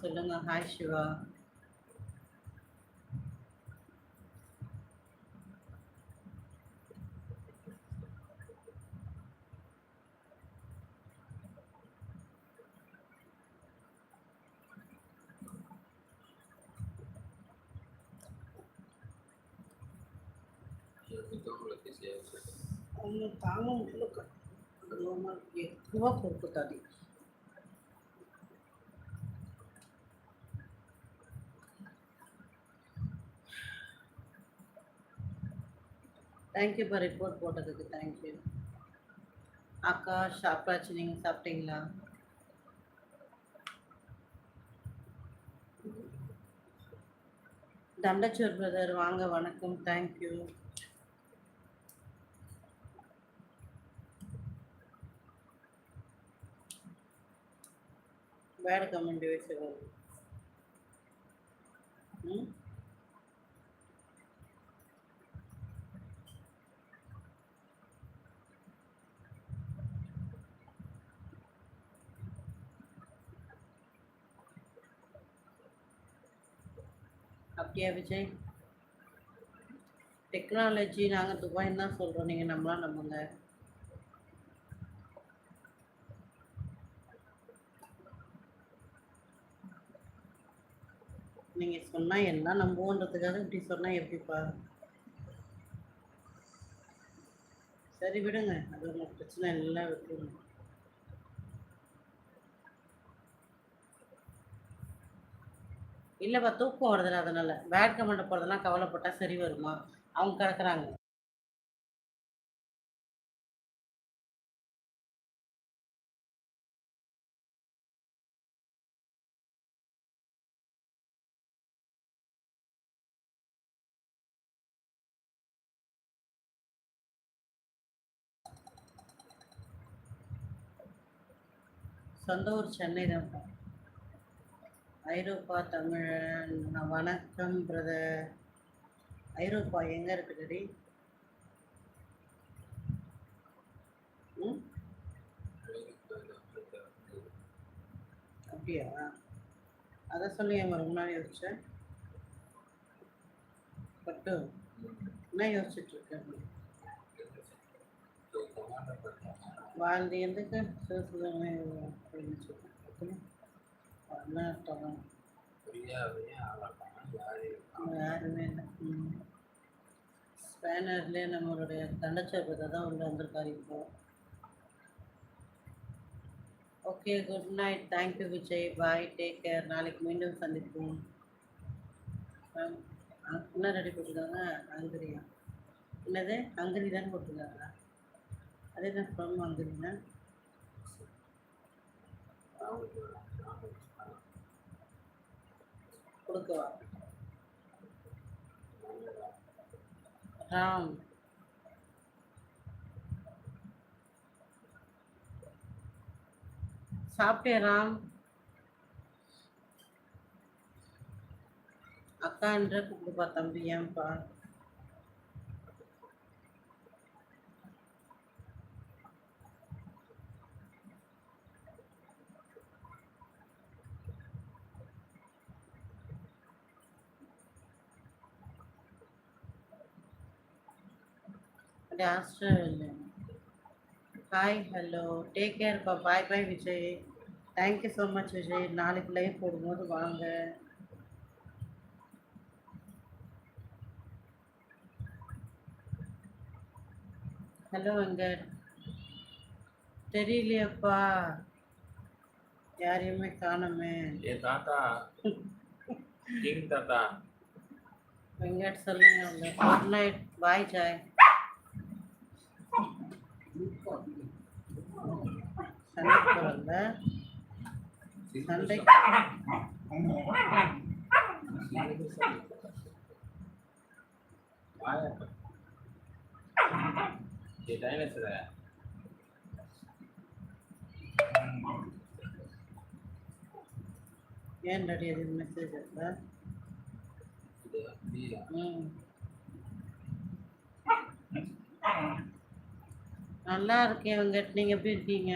சொல்லுங்க hi Siva tahu untuk rumah dia, rumah tadi. தேங்க்யூப்பா report போட்டதுக்கு தேங்க்யூ அக்கா சாப்பிட்டாச்சு? நீங்கள் சாப்பிட்டீங்களா? தண்டச்சோர் பிரதர் வாங்க வணக்கம் தேங்க்யூ பேட் கமெண்ட் வச்சுக்கோங்க ம்? அப்படியா விஜய்? டெக்னாலஜி நாங்கள் துபாய்ன்னு தான் சொல்கிறோம் நீங்கள் நம்மளாம் நம்புங்க. நீங்கள் சொன்னால் எல்லாம் நம்புவோன்றதுக்காக இப்படி சொன்னால் எப்படிப்பா? சரி விடுங்க. அது ஒன்றும் பிரச்சனை இல்லை விட்டுருங்க. இல்லைப்பா தூக்கம் வருதுல அதனால. பேட் கமெண்ட் போகிறதெல்லாம் கவலைப்பட்டா சரி வருமா? அவங்க கிடக்குறாங்க சொந்த ஊர் சென்னை தான் ஐரோப்பா தமிழன் வணக்கம் பிரதர் ஐரோப்பா எங்கே இருக்குதுடி ம்? அப்படியா? அதை சொல்லி என் முன்னாடி யோசிச்சேன் பட்டு. என்ன யோசிச்சுட்டு இருக்கேன் வாழ்ந்து எதுக்கு? அப்படின்னு ஓகே அர்த்தம் யாருமே இல்லை. ஸ்பேனர்லேயே நம்மளுடைய தண்டச்சோபத்தை தான் உள்ள வந்திருக்காரு இப்போ. Okay good night. Thank you Vijay. Bye take care நாளைக்கு மீண்டும் சந்திப்போம். என்ன ரெடி போட்டிருக்காங்க? ஹங்கரியா என்னது? ஹங்கரி தானே போட்டிருக்காங்களா? அதே தான் ஃப்ரம் ஹங்கரினா கொடுக்குவார் ராம் சாப்பிட்டியா ராம்? அக்கா என்று கூப்பிடுப்பா தம்பி ஏன்பா அது Australia hi hello take கேர்ப்பா bye bye Vijay thank you so much Vijay நாளைக்கு லைவ் போடும்போது வாங்க. ஹலோ எங்க தெரியலையப்பா. யாரையுமே காணுமே. ஏ தாத்தா. கிங் தாத்தா. வெங்கட் சொல்லுங்க ஃபோர்லைட் பாய் ஜாய் சண்டைக்கு வந்த சண்டை ஏன் ரெடி அது மெசேஜ் இல்லை நல்லா இருக்கேன் வெங்கட் நீங்கள் எப்படி இருக்கீங்க?